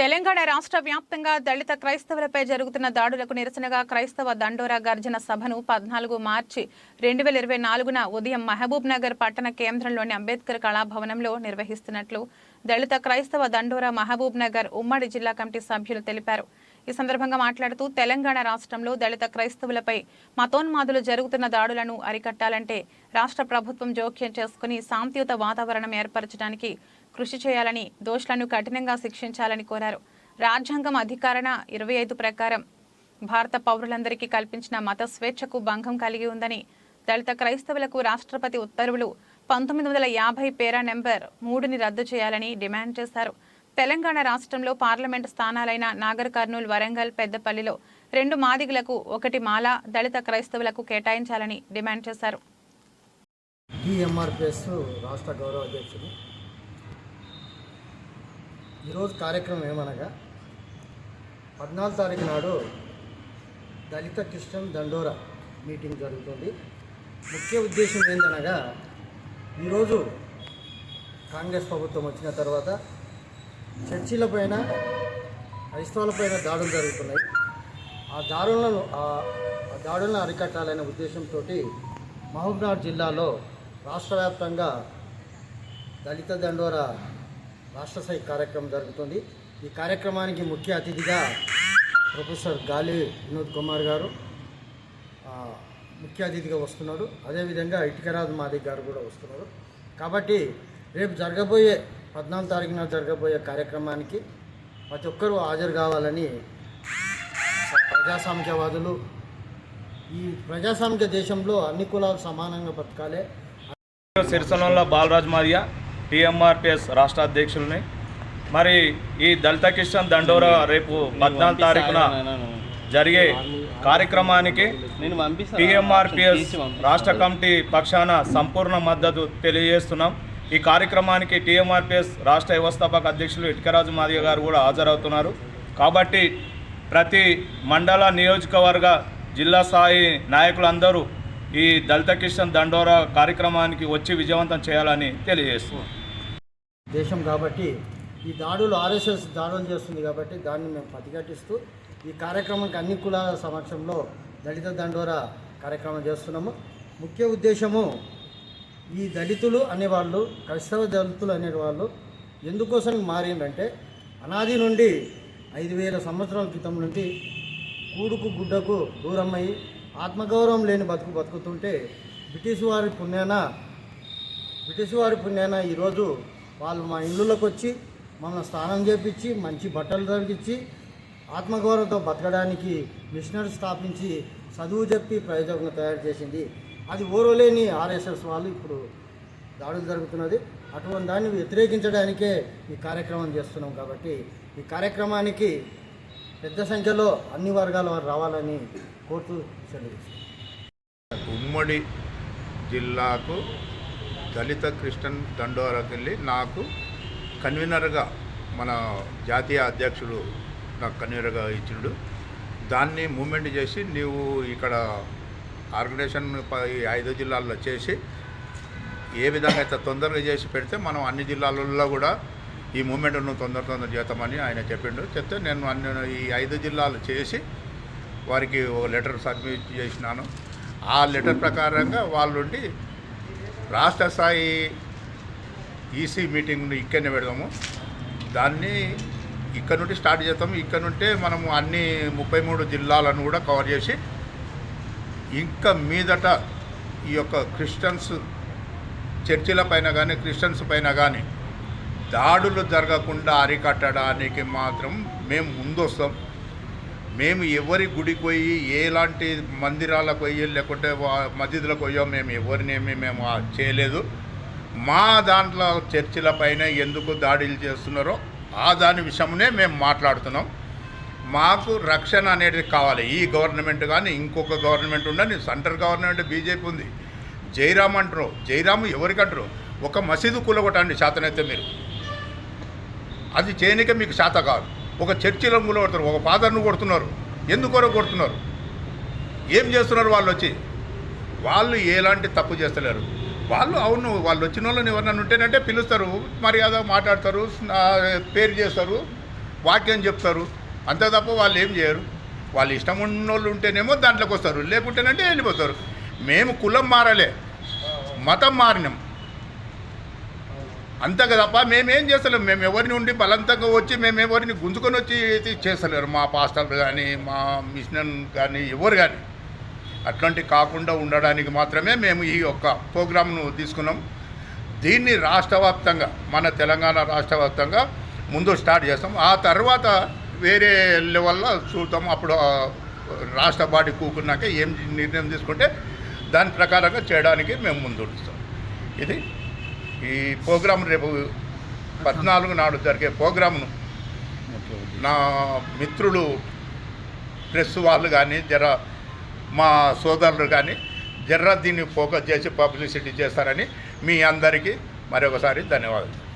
తెలంగాణ రాష్ట్ర వ్యాప్తంగా దళిత క్రైస్తవులపై జరుగుతున్న దాడులకు నిరసనగా క్రైస్తవ దండోరా గర్జన సభను పద్నాలుగు మార్చి రెండు వేల ఇరవై నాలుగున ఉదయం మహబూబ్ నగర్ పట్టణ కేంద్రంలోని అంబేద్కర్ కళాభవనంలో నిర్వహిస్తున్నట్లు దళిత క్రైస్తవ దండోరా మహబూబ్ నగర్ ఉమ్మడి జిల్లా కమిటీ సభ్యులు తెలిపారు. ఈ సందర్భంగా మాట్లాడుతూ తెలంగాణ రాష్ట్రంలో దళిత క్రైస్తవులపై మతోన్మాదులు జరుగుతున్న దాడులను అరికట్టాలంటే రాష్ట్ర ప్రభుత్వం జోక్యం చేసుకుని శాంతియుత వాతావరణం ఏర్పరచడానికి కృషి చేయాలని దోషులను కఠినంగా శిక్షించాలని కోరారు. రాజ్యాంగం అధికారణ ఇరవై ఐదు ప్రకారం భారత పౌరులందరికీ కల్పించిన మత స్వేచ్ఛకు భంగం కలిగి ఉందని దళిత క్రైస్తవులకు రాష్ట్రపతి ఉత్తర్వులు పంతొమ్మిది వందల యాభై పేరా నెంబర్ మూడుని రద్దు చేయాలని డిమాండ్ చేశారు. తెలంగాణ రాష్ట్రంలో పార్లమెంట్ స్థానాలైన నాగర్ కర్నూలు వరంగల్ పెద్దపల్లిలో రెండు మాదిగులకు ఒకటి మాల దళిత క్రైస్తవులకు కేటాయించాలని డిమాండ్ చేశారు. టీఎంఆర్పిఎస్ రాష్ట్ర గౌరవ అధ్యక్షుడు ఈరోజు కార్యక్రమం ఏమనగా పద్నాలుగు తారీఖు నాడు దళిత క్రిస్టియన్ దండోరా మీటింగ్ జరుగుతుంది. ముఖ్య ఉద్దేశం ఏందనగా ఈరోజు కాంగ్రెస్ ప్రభుత్వం వచ్చిన తర్వాత చర్చిలపైన క్రైస్తవులపైన దాడులు జరుగుతున్నాయి. ఆ దాడులను ఆ దాడులను అరికట్టాలనే ఉద్దేశంతో మహబూబ్నగర్ జిల్లాలో రాష్ట్ర వ్యాప్తంగా దళిత దండోరా రాష్ట్ర స్థాయి కార్యక్రమం జరుగుతుంది. ఈ కార్యక్రమానికి ముఖ్య అతిథిగా ప్రొఫెసర్ గాలి వినోద్ కుమార్ గారు ముఖ్య అతిథిగా వస్తున్నాడు. అదేవిధంగా ఇటుకరాజు మాదిక్ గారు కూడా వస్తున్నారు. కాబట్టి రేపు జరగబోయే పద్నాలుగు తారీఖున జరగబోయే కార్యక్రమానికి ప్రతి ఒక్కరూ హాజరు కావాలని ప్రజాస్వామికవాదులు ఈ ప్రజాస్వామిక దేశంలో అన్ని కులాలు సమానంగా బతకాలి సిరిసనంలో బాలరాజ్ మారియా టీఎంఆర్పిఎస్ రాష్ట్ర అధ్యక్షుల్ని. మరి ఈ దళిత కిషన్ దండోరా రేపు పద్నాలుగు తారీఖున జరిగే కార్యక్రమానికి టీఎంఆర్పిఎస్ రాష్ట్ర కమిటీ పక్షాన సంపూర్ణ మద్దతు తెలియజేస్తున్నాం. ఈ కార్యక్రమానికి టీఎంఆర్పిఎస్ రాష్ట్ర వ్యవస్థాపక అధ్యక్షులు ఇటుకరాజు మాదిగ గారు కూడా హాజరవుతున్నారు. కాబట్టి ప్రతి మండల నియోజకవర్గ జిల్లా స్థాయి నాయకులందరూ ఈ దళిత కిషన్ దండోరా కార్యక్రమానికి వచ్చి విజయవంతం చేయాలని తెలియజేస్తున్నాం. దేశం కాబట్టి ఈ దాడులు ఆర్ఎస్ఎస్ దాడులు చేస్తుంది కాబట్టి దాన్ని మేము ప్రతిఘటిస్తూ ఈ కార్యక్రమానికి అన్ని కులాల సమక్షంలో దళిత దండోరా కార్యక్రమం చేస్తున్నాము. ముఖ్య ఉద్దేశము ఈ దళితులు అనేవాళ్ళు క్రైస్తవ దళితులు అనేవాళ్ళు ఎందుకోసం మారిందంటే అనాది నుండి ఐదు వేల సంవత్సరాల క్రితం నుండి కూడుకు గుడ్డకు దూరమై ఆత్మగౌరవం లేని బతుకు బతుకుతుంటే బ్రిటిష్ వారి పుణ్యాన బ్రిటిష్ వారి పుణ్యాన ఈరోజు వాళ్ళు మా ఇళ్ళలోకి వచ్చి మమ్మల్ని స్నానం చేపించి మంచి బట్టలు తొలగించి ఆత్మగౌరవంతో బతకడానికి మిషనరీ స్థాపించి చదువు చెప్పి ప్రయోజకంగా తయారు చేసింది. అది ఓరోలేని ఆర్ఎస్ఎస్ వాళ్ళు ఇప్పుడు దాడులు జరుగుతున్నది. అటువంటి దాన్ని వ్యతిరేకించడానికే ఈ కార్యక్రమం చేస్తున్నాం కాబట్టి ఈ కార్యక్రమానికి పెద్ద సంఖ్యలో అన్ని వర్గాల వారు రావాలని కోరుతూ సెలవు ఉమ్మడి జిల్లాకు దళిత క్రిస్టియన్ దండోరాకి వెళ్ళి నాకు కన్వీనర్గా మన జాతీయ అధ్యక్షుడు నాకు కన్వీనర్గా ఇచ్చినాడు దాన్ని మూమెంట్ చేసి నీవు ఇక్కడ ఆర్గనైజేషన్ ఐదు జిల్లాల్లో చేసి ఏ విధంగా అయితే తొందరగా చేసి పెడితే మనం అన్ని జిల్లాలలో కూడా ఈ మూమెంట్ను తొందర తొందర చేద్దామని ఆయన చెప్పిండు. చెప్తే నేను అన్ని ఈ ఐదు జిల్లాలు చేసి వారికి ఒక లెటర్ సబ్మిట్ చేసినాను. ఆ లెటర్ ప్రకారంగా వాళ్ళుండి రాష్ట్ర స్థాయి ఈసీ మీటింగ్ను ఇక్కడనే పెడదాము. దాన్ని ఇక్కడ నుండి స్టార్ట్ చేస్తాము ఇక్కడ నుంటే మనము అన్ని ముప్పై మూడు జిల్లాలను కూడా కవర్ చేసి ఇంకా మీదట ఈ యొక్క క్రిస్టియన్స్ చర్చిల పైన కానీ క్రిస్టియన్స్ పైన కానీ దాడులు జరగకుండా అరికట్టడానికి మాత్రం మేము ముందొస్తాం. మేము ఎవరి గుడికి పోయి ఎలాంటి మందిరాలకు పోయి లేకుంటే మసీదులకు పోయో మేము ఎవరినేమి మేము చేయలేదు. మా దాంట్లో చర్చిల పైన ఎందుకు దాడులు చేస్తున్నారో ఆ దాని విషయమునే మేము మాట్లాడుతున్నాం. మాకు రక్షణ అనేది కావాలి. ఈ గవర్నమెంట్ కానీ ఇంకొక గవర్నమెంట్ ఉండని సెంట్రల్ గవర్నమెంట్ బీజేపీ ఉంది. జైరామ్ అంటారు. జైరామ్ ఎవరికంటారు ఒక మసీదు కూలగొట్టండి శాతనైతే మీరు. అది చేయనికే మీకు శాత కాదు. ఒక చర్చిలో కొడుతున్నారు ఒక ఫాదర్ను కొడుతున్నారు. ఎందుకోరో కొడుతున్నారు. ఏం చేస్తున్నారు వాళ్ళు వచ్చి వాళ్ళు ఎలాంటి తప్పు చేస్తలేరు. వాళ్ళు అవును వాళ్ళు వచ్చిన వాళ్ళని ఎవరైనా ఉంటేనంటే పిలుస్తారు మర్యాద మాట్లాడతారు పేరు చేస్తారు వాక్యం చెప్తారు. అంతే తప్ప వాళ్ళు ఏం చేయరు. వాళ్ళు ఇష్టం ఉన్నోళ్ళు ఉంటేనేమో దాంట్లోకి వస్తారు లేకుంటేనంటే వెళ్ళిపోతారు. మేము కులం మారలే మతం మారినాం. అంతగా తప్ప మేమేం చేస్తలేం. మేము ఎవరిని ఉండి బలంతంగా వచ్చి మేము ఎవరిని గుంజుకొని వచ్చి చేస్తలేరు. మా పాస్టర్లు కానీ మా మిషనర్ కానీ ఎవరు కానీ అట్లాంటి కాకుండా ఉండడానికి మాత్రమే మేము ఈ యొక్క ప్రోగ్రామ్ను తీసుకున్నాం. దీన్ని రాష్ట్ర వ్యాప్తంగా మన తెలంగాణ రాష్ట్ర వ్యాప్తంగా ముందు స్టార్ట్ చేస్తాం. ఆ తర్వాత వేరే లెవెల్లో చూద్దాం. అప్పుడు రాష్ట్ర బాడీ కూకున్నాక ఏం నిర్ణయం తీసుకుంటే దాని ప్రకారంగా చేయడానికి మేము ముందు ఇది ఈ ప్రోగ్రాం రేపు పద్నాలుగు నాడు జరిగే ప్రోగ్రాంను నా మిత్రులు ప్రెస్ వాళ్ళు కానీ జర మా సోదరులు కానీ జర్ర దీన్ని ఫోకస్ చేసి పబ్లిసిటీ చేస్తారని మీ అందరికీ మరొకసారి ధన్యవాదాలు.